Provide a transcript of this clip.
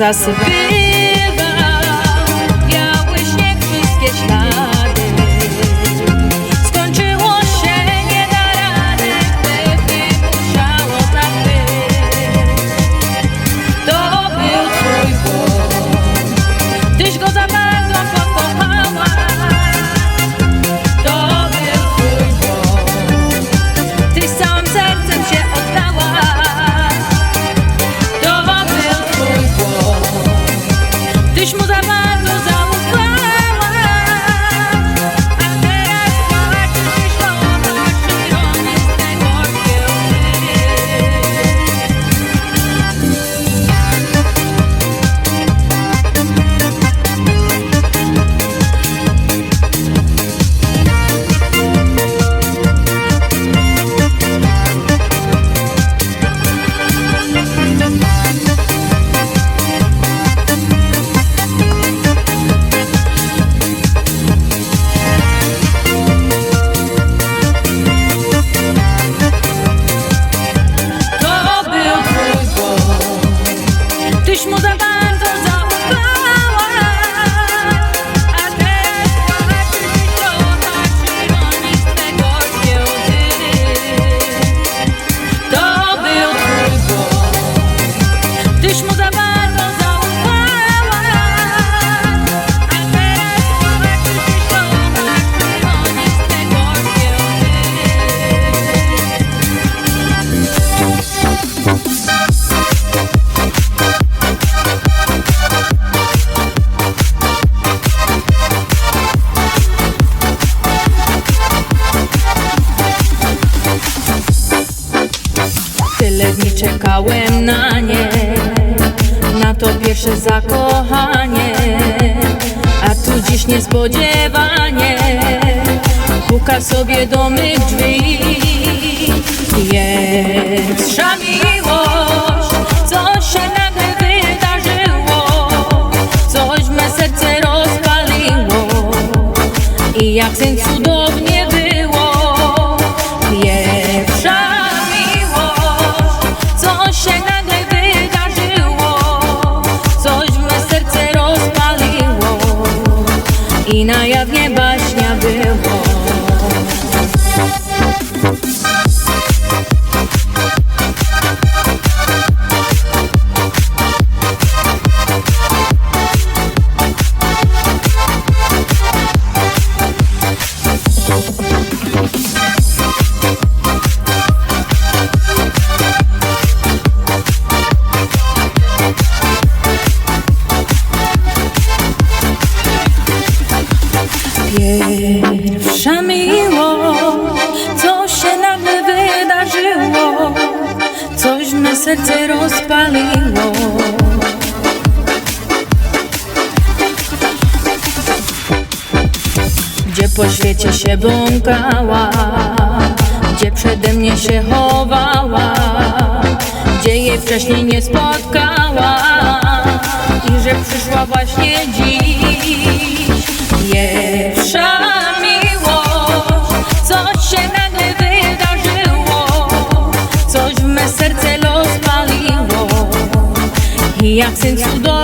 засипила, я вишня крізь кишка. Düşmüş adam czekałem na nie, na to pierwsze zakochanie, a tu dziś niespodziewanie. Puka sobie do mych drzwi. Pierwsza miłość, coś się nagle wydarzyło, coś me serce rozpaliło. I jak sen i na jawie baśnia było. Pierwsza miłość, coś się nagle wydarzyło, coś me serce rozpaliło. Gdzie po świecie się błąkała, gdzie przede mnie się chowała, gdzie jej wcześniej nie spotkała i że przyszła właśnie dziś. me accent sudor